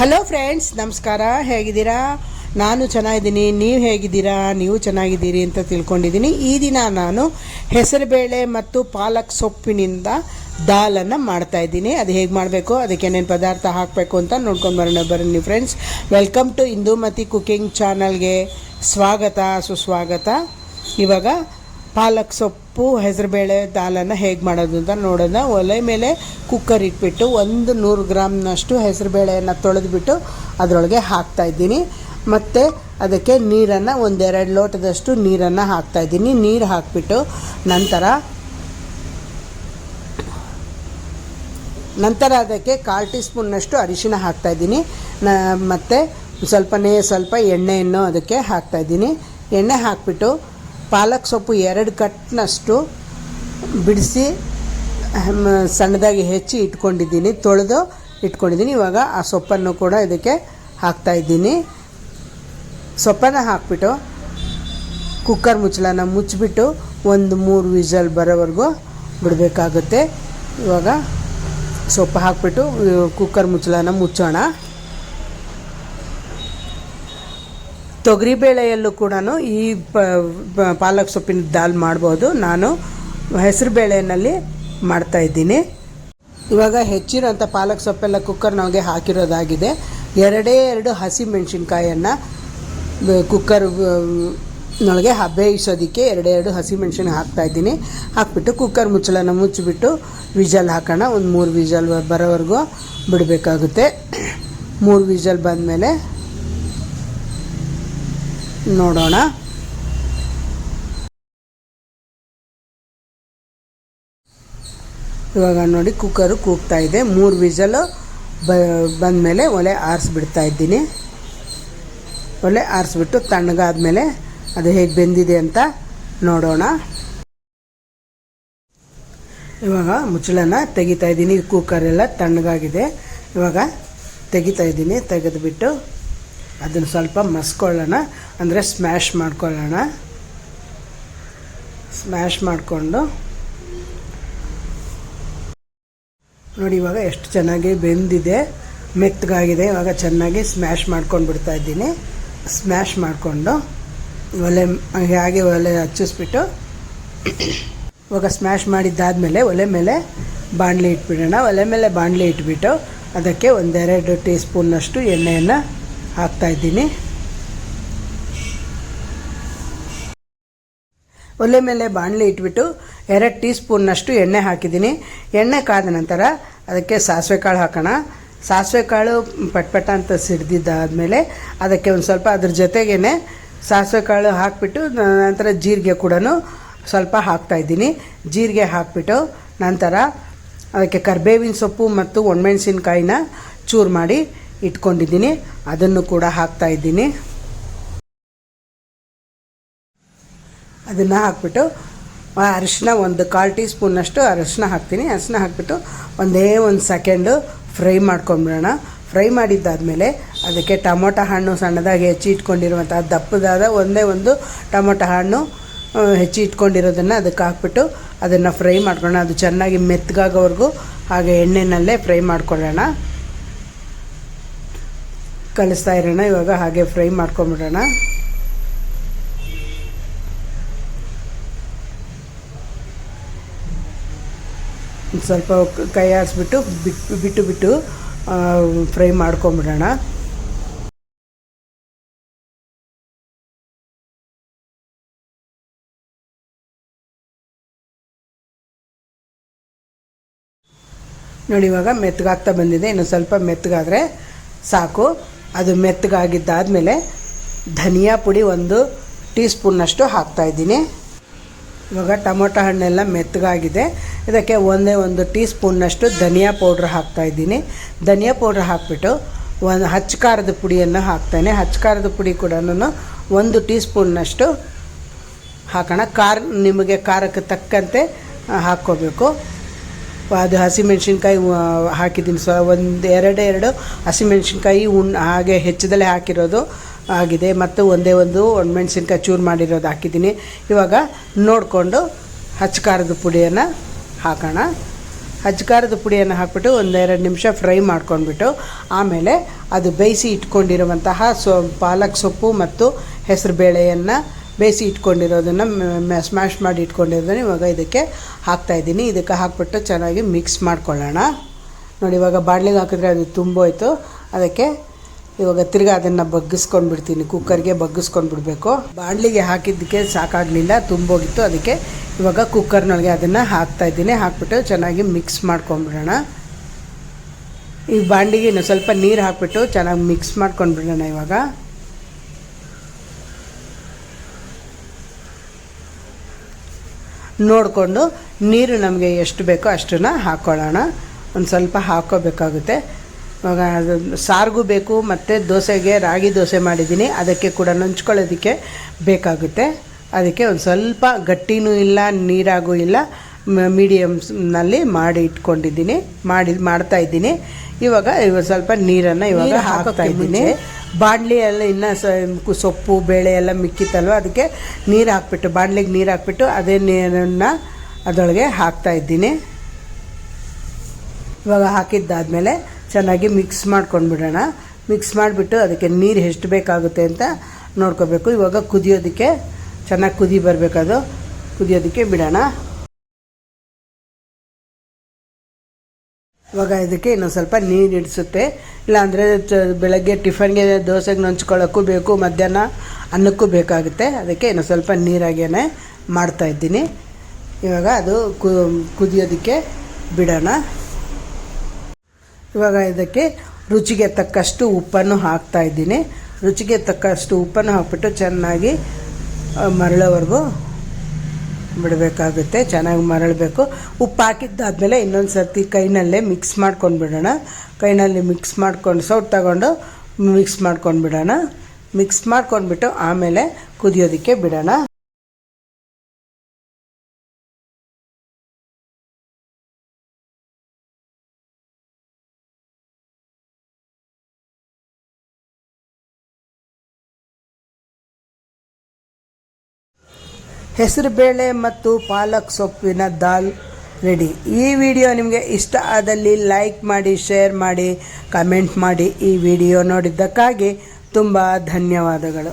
Hello friends ನಮಸ್ಕಾರ. ಹೇಗಿದ್ದೀರಾ? ನಾನು ಚೆನ್ನಾಗಿದ್ದೀನಿ. ನೀವು ಹೇಗಿದ್ದೀರಾ? ನೀವು ಚೆನ್ನಾಗಿದ್ದೀರಿ ಅಂತ ತಿಳ್ಕೊಂಡಿದ್ದೀನಿ. ಈ ದಿನ ನಾನು ಹೆಸರುಬೇಳೆ ಮತ್ತು ಪಾಲಕ್ ಸೊಪ್ಪಿನಿಂದ ದಾಲನ್ನು ಮಾಡ್ತಾ ಇದ್ದೀನಿ. ಅದು ಹೇಗೆ ಮಾಡಬೇಕು? ಅದಕ್ಕೆ ಏನೇನು ಪದಾರ್ಥ ಹಾಕಬೇಕು ಅಂತ ನೋಡ್ಕೊಂಡು ಬರೋಣ. ಬನ್ನಿ friends welcome to Indumathi cooking ಚಾನಲ್ಗೆ ಸ್ವಾಗತ, ಸುಸ್ವಾಗತ. ಇವಾಗ ಪಾಲಕ್ ಸೊಪ್ಪು, ಹೆಸರುಬೇಳೆ ದಾಲನ್ನು ಹೇಗೆ ಮಾಡೋದು ಅಂತ ನೋಡೋಣ. ಒಲೆ ಮೇಲೆ ಕುಕ್ಕರ್ ಇಟ್ಬಿಟ್ಟು ಒಂದು ನೂರು ಗ್ರಾಮ್ನಷ್ಟು ಹೆಸರುಬೇಳೆಯನ್ನು ತೊಳೆದುಬಿಟ್ಟು ಅದರೊಳಗೆ ಹಾಕ್ತಾಯಿದ್ದೀನಿ ಮತ್ತು ಅದಕ್ಕೆ ನೀರನ್ನು ಒಂದೆರಡು ಲೋಟದಷ್ಟು ನೀರನ್ನು ಹಾಕ್ತಾಯಿದ್ದೀನಿ ನೀರು ಹಾಕಿಬಿಟ್ಟು ನಂತರ ನಂತರ ಅದಕ್ಕೆ ಕಾಲು ಟೀ ಸ್ಪೂನ್ನಷ್ಟು ಅರಿಶಿನ ಹಾಕ್ತಾಯಿದ್ದೀನಿ ನ ಮತ್ತು ಸ್ವಲ್ಪನೇ ಸ್ವಲ್ಪ ಎಣ್ಣೆಯನ್ನು ಅದಕ್ಕೆ ಹಾಕ್ತಾಯಿದ್ದೀನಿ ಎಣ್ಣೆ ಹಾಕಿಬಿಟ್ಟು ಪಾಲಕ್ ಸೊಪ್ಪು ಎರಡು ಕಟ್ನಷ್ಟು ಬಿಡಿಸಿ ಸಣ್ಣದಾಗಿ ಹೆಚ್ಚಿ ಇಟ್ಕೊಂಡಿದ್ದೀನಿ, ತೊಳೆದು ಇಟ್ಕೊಂಡಿದ್ದೀನಿ. ಇವಾಗ ಆ ಸೊಪ್ಪನ್ನು ಕೂಡ ಇದಕ್ಕೆ ಹಾಕ್ತಾಯಿದ್ದೀನಿ ಸೊಪ್ಪನ್ನು ಹಾಕ್ಬಿಟ್ಟು ಕುಕ್ಕರ್ ಮುಚ್ಚಳನ ಮುಚ್ಚಿಬಿಟ್ಟು ಒಂದು ಮೂರು ವಿಸಲ್ ಬರೋವರೆಗೂ ಬಿಡಬೇಕಾಗುತ್ತೆ. ಇವಾಗ ಸೊಪ್ಪು ಹಾಕ್ಬಿಟ್ಟು ಕುಕ್ಕರ್ ಮುಚ್ಚಳನ ಮುಚ್ಚೋಣ. ತೊಗರಿಬೇಳೆಯಲ್ಲೂ ಕೂಡ ಈ ಪಾಲಕ್ ಸೊಪ್ಪಿನ ದಾಲ್ ಮಾಡ್ಬೋದು. ನಾನು ಹೆಸರು ಬೇಳೆಯಲ್ಲಿ ಮಾಡ್ತಾಯಿದ್ದೀನಿ ಇವಾಗ ಹೆಚ್ಚಿರೋಂಥ ಪಾಲಕ್ ಸೊಪ್ಪೆಲ್ಲ ಕುಕ್ಕರ್ ನಮಗೆ ಹಾಕಿರೋದಾಗಿದೆ. ಎರಡೇ ಎರಡು ಹಸಿ ಮೆಣಸಿನ್ಕಾಯನ್ನು ಕುಕ್ಕರ್ ನೊಳಗೆ ಹಬ್ಬೇಯಿಸೋದಕ್ಕೆ ಎರಡೇ ಎರಡು ಹಸಿ ಮೆಣಸಿನ ಹಾಕ್ತಾಯಿದ್ದೀನಿ ಹಾಕ್ಬಿಟ್ಟು ಕುಕ್ಕರ್ ಮುಚ್ಚಳನ ಮುಚ್ಚಿಬಿಟ್ಟು ವಿಜಲ್ ಹಾಕೋಣ. ಒಂದು ಮೂರು ವಿಜಲ್ ಬರೋವರೆಗೂ ಬಿಡಬೇಕಾಗುತ್ತೆ. ಮೂರು ವಿಜಲ್ ಬಂದಮೇಲೆ ನೋಡೋಣ. ಇವಾಗ ನೋಡಿ ಕುಕ್ಕರು ಕೂಗ್ತಾ ಇದೆ. ಮೂರು ವಿಸಲು ಬ, ಬಂದಮೇಲೆ ಒಲೆ ಆರಿಸ್ಬಿಡ್ತಾ ಇದ್ದೀನಿ. ಒಲೆ ಆರಿಸ್ಬಿಟ್ಟು ತಣ್ಣಗಾದ್ಮೇಲೆ ಅದು ಹೇಗೆ ಬೆಂದಿದೆ ಅಂತ ನೋಡೋಣ. ಇವಾಗ ಮುಚ್ಚಳನ ತೆಗಿತಾ ಇದ್ದೀನಿ. ಕುಕ್ಕರೆಲ್ಲ ತಣ್ಣಗಾಗಿದೆ. ಇವಾಗ ತೆಗಿತಾ ಇದ್ದೀನಿ. ತೆಗೆದುಬಿಟ್ಟು ಅದನ್ನು ಸ್ವಲ್ಪ ಮಸ್ಕೊಳ್ಳೋಣ. ಅಂದರೆ ಸ್ಮ್ಯಾಶ್ ಮಾಡ್ಕೊಳ್ಳೋಣ. ಸ್ಮ್ಯಾಶ್ ಮಾಡಿಕೊಂಡು. ನೋಡಿ, ಇವಾಗ ಎಷ್ಟು ಚೆನ್ನಾಗಿ ಬೆಂದಿದೆ, ಮೆತ್ತಗಾಗಿದೆ. ಇವಾಗ ಚೆನ್ನಾಗಿ ಸ್ಮ್ಯಾಶ್ ಮಾಡ್ಕೊಂಡು ಬಿಡ್ತಾ ಇದ್ದೀನಿ. ಸ್ಮ್ಯಾಶ್ ಮಾಡಿಕೊಂಡು. ಒಲೆ, ಹಾಗೆ ಒಲೆ ಹಚ್ಚಿಸ್ಬಿಟ್ಟು. ಇವಾಗ ಸ್ಮ್ಯಾಶ್ ಮಾಡಿದ್ದಾದಮೇಲೆ ಒಲೆ ಮೇಲೆ ಬಾಣಲಿ ಇಟ್ಬಿಡೋಣ. ಒಲೆ ಮೇಲೆ ಬಾಣಲಿ ಇಟ್ಬಿಟ್ಟು ಅದಕ್ಕೆ ಒಂದೆರಡು ಟೀ ಸ್ಪೂನಷ್ಟು ಎಣ್ಣೆಯನ್ನು ಹಾಕ್ತಾಯಿದ್ದೀನಿ ಒಲೆ ಮೇಲೆ ಬಾಣಲಿ ಇಟ್ಬಿಟ್ಟು ಎರಡು ಟೀ ಸ್ಪೂನ್ನಷ್ಟು ಎಣ್ಣೆ ಹಾಕಿದ್ದೀನಿ. ಎಣ್ಣೆ ಕಾದ ನಂತರ ಅದಕ್ಕೆ ಸಾಸಿವೆ ಕಾಳು ಹಾಕೋಣ. ಸಾಸಿವೆ ಕಾಳು ಪಟ್ಪಟ ಅಂತ ಸಿಡ್ದಿದ್ದಾದಮೇಲೆ ಅದಕ್ಕೆ ಒಂದು ಸ್ವಲ್ಪ ಅದ್ರ ಜೊತೆಗೇ ಸಾಸಿವೆ ಕಾಳು ಹಾಕಿಬಿಟ್ಟು ನಂತರ ಜೀರಿಗೆ ಕೂಡ ಸ್ವಲ್ಪ ಹಾಕ್ತಾಯಿದ್ದೀನಿ ಜೀರಿಗೆ ಹಾಕಿಬಿಟ್ಟು ನಂತರ ಅದಕ್ಕೆ ಕರ್ಬೇವಿನ ಸೊಪ್ಪು ಮತ್ತು ಒಣಮೆಣಸಿನ್ಕಾಯಿನ ಚೂರು ಮಾಡಿ ಇಟ್ಕೊಂಡಿದ್ದೀನಿ. ಅದನ್ನು ಕೂಡ ಹಾಕ್ತಾ ಇದ್ದೀನಿ. ಅದನ್ನು ಹಾಕ್ಬಿಟ್ಟು ಅರಿಶಿನ ಒಂದು ಕಾಲು ಟೀ ಸ್ಪೂನಷ್ಟು ಅರಿಶಿನ ಹಾಕ್ತೀನಿ. ಅರಿಶಿನ ಹಾಕ್ಬಿಟ್ಟು ಒಂದೇ ಒಂದು ಸೆಕೆಂಡು ಫ್ರೈ ಮಾಡ್ಕೊಂಬಿಡೋಣ. ಫ್ರೈ ಮಾಡಿದ್ದಾದಮೇಲೆ ಅದಕ್ಕೆ ಟೊಮೊಟೊ ಹಣ್ಣು ಸಣ್ಣದಾಗಿ ಹೆಚ್ಚಿ ಇಟ್ಕೊಂಡಿರುವಂಥ ದಪ್ಪದಾದ ಒಂದೇ ಒಂದು ಟೊಮೊಟೊ ಹಣ್ಣು ಹೆಚ್ಚಿ ಇಟ್ಕೊಂಡಿರೋದನ್ನು ಅದಕ್ಕೆ ಹಾಕ್ಬಿಟ್ಟು ಅದನ್ನು ಫ್ರೈ ಮಾಡ್ಕೊಳ್ಳೋಣ. ಅದು ಚೆನ್ನಾಗಿ ಮೆತ್ತಗಾಗೋವರೆಗೂ ಹಾಗೆ ಎಣ್ಣೆನಲ್ಲೇ ಫ್ರೈ ಮಾಡ್ಕೊಳ್ಳೋಣ. ಕಲಿಸ್ತಾ ಇರೋಣ. ಇವಾಗ ಹಾಗೆ ಫ್ರೈ ಮಾಡ್ಕೊಂಬಿಡೋಣ ಸ್ವಲ್ಪ ಕೈ ಆಡಿಸ್ಬಿಟ್ಟು ಬಿಟ್ಟು ಬಿಟ್ಟು ಬಿಟ್ಟು ಫ್ರೈ ಮಾಡ್ಕೊಂಬಿಡೋಣ ನೋಡಿ ಇವಾಗ ಮೆತ್ತಗಾಗ್ತಾ ಬಂದಿದೆ. ಇನ್ನು ಸ್ವಲ್ಪ ಮೆತ್ತಗಾದರೆ ಸಾಕು. ಅದು ಮೆತ್ತಗಾಗಿದ್ದಾದಮೇಲೆ ಧನಿಯಾ ಪುಡಿ ಒಂದು ಟೀ ಸ್ಪೂನ್ನಷ್ಟು ಹಾಕ್ತಾಯಿದ್ದೀನಿ. ಇವಾಗ ಟೊಮೊಟೊ ಹಣ್ಣೆಲ್ಲ ಮೆತ್ತಗಾಗಿದೆ. ಇದಕ್ಕೆ ಒಂದೇ ಒಂದು ಟೀ ಸ್ಪೂನ್ನಷ್ಟು ಧನಿಯಾ ಪೌಡ್ರ್ ಹಾಕ್ತಾಯಿದ್ದೀನಿ. ಧನಿಯಾ ಪೌಡ್ರ್ ಹಾಕ್ಬಿಟ್ಟು ಒಂದು ಹಚ್ಚ ಖಾರದ ಪುಡಿಯನ್ನು ಹಾಕ್ತೇನೆ. ಹಚ್ಚ ಖಾರದ ಪುಡಿ ಕೂಡ ಒಂದು ಟೀ ಸ್ಪೂನ್ನಷ್ಟು ಹಾಕೋಣ. ಖಾರ, ನಿಮಗೆ ಖಾರಕ್ಕೆ ತಕ್ಕಂತೆ ಹಾಕ್ಕೋಬೇಕು. ಅದು ಹಸಿಮೆಣ್ಸಿನ್ಕಾಯಿ ಹಾಕಿದ್ದೀನಿ. ಸೊ, ಒಂದು ಎರಡೇ ಎರಡು ಹಸಿಮೆಣ್ಸಿನ್ಕಾಯಿ ಉಣ್ ಹಾಗೆ ಹೆಚ್ಚದಲ್ಲೇ ಹಾಕಿರೋದು ಆಗಿದೆ. ಮತ್ತು ಒಂದೇ ಒಂದು ಒಣಮೆಣ್ಸಿನ್ಕಾಯಿ ಚೂರು ಮಾಡಿರೋದು ಹಾಕಿದ್ದೀನಿ. ಇವಾಗ ನೋಡಿಕೊಂಡು ಹಚ್ಚಕಾರದ ಪುಡಿಯನ್ನು ಹಾಕೋಣ. ಅಜ್ಕಾರದ ಪುಡಿಯನ್ನು ಹಾಕ್ಬಿಟ್ಟು ಎರಡು ನಿಮಿಷ ಫ್ರೈ ಮಾಡ್ಕೊಂಡ್ಬಿಟ್ಟು, ಆಮೇಲೆ ಅದು ಬೇಯಿಸಿ ಇಟ್ಕೊಂಡಿರುವಂತಹ ಸೊ, ಪಾಲಕ್ ಸೊಪ್ಪು ಮತ್ತು ಹೆಸರು ಬೇಳೆಯನ್ನು ಬೇಯಿಸಿ ಇಟ್ಕೊಂಡಿರೋದನ್ನು ಸ್ಮ್ಯಾಶ್ ಮಾಡಿ ಇಟ್ಕೊಂಡಿರೋದನ್ನು ಇವಾಗ ಇದಕ್ಕೆ ಹಾಕ್ತಾಯಿದ್ದೀನಿ ಇದಕ್ಕೆ ಹಾಕ್ಬಿಟ್ಟು ಚೆನ್ನಾಗಿ ಮಿಕ್ಸ್ ಮಾಡ್ಕೊಳ್ಳೋಣ. ನೋಡಿ, ಇವಾಗ ಬಾಣ್ಲಿಗೆ ಹಾಕಿದ್ರೆ ಅದು ತುಂಬೋಯ್ತು. ಅದಕ್ಕೆ ಇವಾಗ ತಿರ್ಗಿ ಅದನ್ನು ಬಗ್ಗಿಸ್ಕೊಂಡು ಬಿಡ್ತೀನಿ ಕುಕ್ಕರ್ಗೆ ಬಗ್ಗಿಸ್ಕೊಂಡು ಬಿಡಬೇಕು ಬಾಣಲಿಗೆ ಹಾಕಿದ್ದಕ್ಕೆ ಸಾಕಾಗಲಿಲ್ಲ, ತುಂಬೋಗಿತ್ತು. ಅದಕ್ಕೆ ಇವಾಗ ಕುಕ್ಕರ್ನೊಳಗೆ ಅದನ್ನು ಹಾಕ್ತಾಯಿದ್ದೀನಿ ಹಾಕ್ಬಿಟ್ಟು ಚೆನ್ನಾಗಿ ಮಿಕ್ಸ್ ಮಾಡ್ಕೊಂಡ್ಬಿಡೋಣ. ಈ ಬಾಂಡಿಗೆ ಇನ್ನು ಸ್ವಲ್ಪ ನೀರು ಹಾಕ್ಬಿಟ್ಟು ಚೆನ್ನಾಗಿ ಮಿಕ್ಸ್ ಮಾಡ್ಕೊಂಡ್ಬಿಡೋಣ ಇವಾಗ. ನೋಡಿಕೊಂಡು ನೀರು ನಮಗೆ ಎಷ್ಟು ಬೇಕೋ ಅಷ್ಟನ್ನು ಹಾಕ್ಕೊಳ್ಳೋಣ ಒಂದು ಸ್ವಲ್ಪ ಹಾಕ್ಕೋಬೇಕಾಗುತ್ತೆ ಇವಾಗ ಅದು ಸಾರಿಗೂ ಬೇಕು ಮತ್ತು ದೋಸೆಗೆ ರಾಗಿ ದೋಸೆ ಮಾಡಿದ್ದೀನಿ. ಅದಕ್ಕೆ ಕೂಡ ನಂಚ್ಕೊಳ್ಳೋದಕ್ಕೆ ಬೇಕಾಗುತ್ತೆ. ಅದಕ್ಕೆ ಒಂದು ಸ್ವಲ್ಪ ಗಟ್ಟಿನೂ ಇಲ್ಲ ನೀರಾಗೂ ಇಲ್ಲ ಮೀಡಿಯಮ್ಸ್ನಲ್ಲಿ ಮಾಡಿ ಇಟ್ಕೊಂಡಿದ್ದೀನಿ. ಮಾಡಿ ಮಾಡ್ತಾಯಿದ್ದೀನಿ ಇವಾಗ ಇವಾಗ ಸ್ವಲ್ಪ ನೀರನ್ನು ಇವಾಗ ಹಾಕ್ತಾ ಇದ್ದೀನಿ. ಬಾಣಲಿ ಎಲ್ಲ ಇನ್ನೂ ಸೊಪ್ಪು, ಬೇಳೆ ಎಲ್ಲ ಮಿಕ್ಕಿತ್ತಲ್ವ, ಅದಕ್ಕೆ ನೀರು ಹಾಕ್ಬಿಟ್ಟು, ಬಾಣಲಿಗೆ ನೀರು ಹಾಕ್ಬಿಟ್ಟು ಅದೇ ನೀರನ್ನು ಅದರೊಳಗೆ ಹಾಕ್ತಾ ಇದ್ದೀನಿ. ಇವಾಗ ಹಾಕಿದ್ದಾದಮೇಲೆ ಚೆನ್ನಾಗಿ ಮಿಕ್ಸ್ ಮಾಡ್ಕೊಂಡ್ಬಿಡೋಣ. ಮಿಕ್ಸ್ ಮಾಡಿಬಿಟ್ಟು ಅದಕ್ಕೆ ನೀರು ಎಷ್ಟು ಬೇಕಾಗುತ್ತೆ ಅಂತ ನೋಡ್ಕೋಬೇಕು. ಇವಾಗ ಕುದಿಯೋದಕ್ಕೆ, ಚೆನ್ನಾಗಿ ಕುದಿ ಬರಬೇಕದು. ಕುದಿಯೋದಕ್ಕೆ ಬಿಡೋಣ. ಇವಾಗ ಇದಕ್ಕೆ ಇನ್ನೊಂದು ಸ್ವಲ್ಪ ನೀರು ಇಡಿಸುತ್ತೆ. ಇಲ್ಲಾಂದರೆ ಬೆಳಗ್ಗೆ ಟಿಫನ್ಗೆ ದೋಸೆಗೆ ನಂಚ್ಕೊಳ್ಳೋಕ್ಕೂ ಬೇಕು, ಮಧ್ಯಾಹ್ನ ಅನ್ನಕ್ಕೂ ಬೇಕಾಗುತ್ತೆ. ಅದಕ್ಕೆ ಇನ್ನೊಂದು ಸ್ವಲ್ಪ ನೀರಾಗೇ ಮಾಡ್ತಾಯಿದ್ದೀನಿ ಇವಾಗ ಅದು ಕುದಿಯೋದಕ್ಕೆ ಬಿಡೋಣ. ಇವಾಗ ಇದಕ್ಕೆ ರುಚಿಗೆ ತಕ್ಕಷ್ಟು ಉಪ್ಪನ್ನು ಹಾಕ್ತಾ ಇದ್ದೀನಿ. ರುಚಿಗೆ ತಕ್ಕಷ್ಟು ಉಪ್ಪನ್ನು ಹಾಕ್ಬಿಟ್ಟು ಚೆನ್ನಾಗಿ ಮರಳೋವರೆಗೂ ಬಿಡಬೇಕಾಗುತ್ತೆ, ಚೆನ್ನಾಗಿ ಮರಳಬೇಕು. ಉಪ್ಪು ಹಾಕಿದ್ದಾದಮೇಲೆ ಇನ್ನೊಂದು ಸರ್ತಿ ಕೈನಲ್ಲೇ ಮಿಕ್ಸ್ ಮಾಡ್ಕೊಂಡು ಬಿಡೋಣ ಕೈನಲ್ಲಿ ಮಿಕ್ಸ್ ಮಾಡ್ಕೊಂಡು, ಸೌಟ್ ತಗೊಂಡು ಮಿಕ್ಸ್ ಮಾಡ್ಕೊಂಡು ಬಿಡೋಣ ಮಿಕ್ಸ್ ಮಾಡ್ಕೊಂಡ್ಬಿಟ್ಟು ಆಮೇಲೆ ಕುದಿಯೋದಕ್ಕೆ ಬಿಡೋಣ. ಹೆಸರುಬೇಳೆ ಮತ್ತು ಪಾಲಕ್ ಸೊಪ್ಪಿನ ದಾಲ್ ರೆಡಿ ಈ ವಿಡಿಯೋ ನಿಮಗೆ ಇಷ್ಟ ಆದಲ್ಲಿ ಲೈಕ್ ಮಾಡಿ ಶೇರ್ ಮಾಡಿ ಕಮೆಂಟ್ ಮಾಡಿ ಈ ವಿಡಿಯೋ ನೋಡಿದ್ದಕ್ಕಾಗಿ ತುಂಬ ಧನ್ಯವಾದಗಳು.